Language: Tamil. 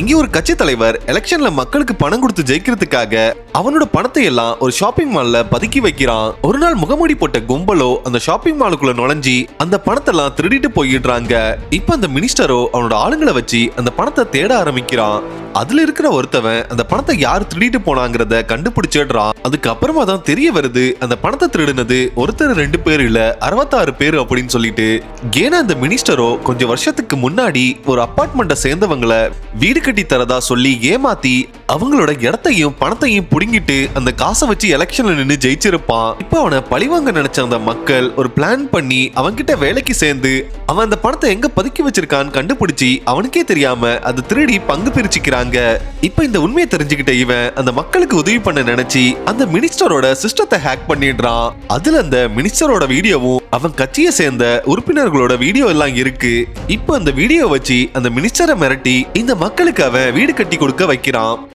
இங்கே ஒரு கட்சி தலைவர் எலெக்ஷன்ல மக்களுக்கு பணம் கொடுத்து ஜெயிக்கிறதுக்காக அவனோட பணத்தை எல்லாம் ஒரு ஷாப்பிங் மால்ல பதுக்கி வைக்கிறான். ஒரு நாள் முகமூடி போட்ட கும்பலோ அந்த ஷாப்பிங் மாலுக்குள்ள நுழைஞ்சி அந்த பணத்தை எல்லாம் திருடிட்டு போயிடுறாங்க. இப்ப அந்த மினிஸ்டரோ அவனோட ஆளுங்களை வச்சு அந்த பணத்தை தேட ஆரம்பிக்கிறான். அதுல இருக்கிற ஒருத்தவன் அந்த பணத்தை யார் திருடிட்டு போனாங்கிறத கண்டுபிடிச்சிடுறான் அதுக்கப்புறமா தான் தெரிய வருது அந்த பணத்தை திருடினது ஒருத்தர் ரெண்டு பேர் இல்ல அறுபத்தாறு பேர் அப்படின்னு சொல்லிட்டு ஏன்னா அந்த மினிஸ்டரோ கொஞ்சம் வருஷத்துக்கு முன்னாடி ஒரு அப்பார்ட்மெண்ட்டை சேர்ந்தவங்களை வீடு கட்டி தரதா சொல்லி ஏமாத்தி அவங்களோட இடத்தையும் பணத்தையும் புடுங்கிட்டு அந்த காசை வச்சு எலெக்ஷன்ல நின்று ஜெயிச்சிருப்பான். இப்போ அவனை பழிவாங்க நினைச்ச அந்த மக்கள் ஒரு பிளான் பண்ணி அவன்கிட்ட வேலைக்கு சேர்ந்து அவன் அந்த பணத்தை எங்க பதுக்கி வச்சிருக்கான்னு கண்டுபிடிச்சி அவனுக்கே தெரியாம அது திருடி பங்கு பிரிச்சுக்கிறாங்க. இப்ப இந்த உண்மையை தெரிஞ்சுக்கிட்ட இவன் அந்த மக்களுக்கு உதவி பண்ண நினைச்சு அந்த மினிஸ்டரோட சிஸ்டத்தை ஹேக் பண்ணிடுறான். அதுல அந்த மினிஸ்டரோட வீடியோவும் அவன் கட்சியை சேர்ந்த உறுப்பினர்களோட வீடியோ எல்லாம் இருக்கு. இப்போ அந்த வீடியோ வச்சு அந்த மினிஸ்டரை மிரட்டி இந்த மக்களுக்கு அவன் வீடு கட்டி கொடுக்க வைக்கிறான்.